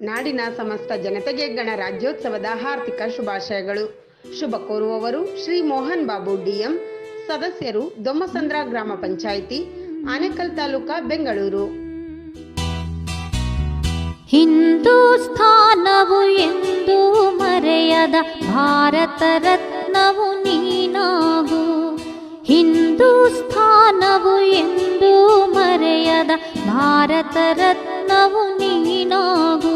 ನಾಡಿನ ಸಮಸ್ತ ಜನತೆಗೆ ಗಣರಾಜ್ಯೋತ್ಸವದ ಹಾರ್ದಿಕ ಶುಭಾಶಯಗಳು. ಶುಭ ಕೋರುವವರು ಶ್ರೀ ಮೋಹನ್ ಬಾಬು ಡಿಎಂ, ಸದಸ್ಯರು ದೊಮ್ಮಸಂದ್ರ ಗ್ರಾಮ ಪಂಚಾಯಿತಿ, ಆನೇಕಲ್ ತಾಲೂಕಾ ಬೆಂಗಳೂರು. ಹಿಂದೂಸ್ಥಾನವು ಎಂದು ಮರೆಯದ ಭಾರತ ರತ್ನವು ನೀನಾಗು. ಹಿಂದೂಸ್ಥಾನವು ಎಂದು ಮರೆಯದ ಭಾರತ ರತ್ನವು ನೀನಾಗು.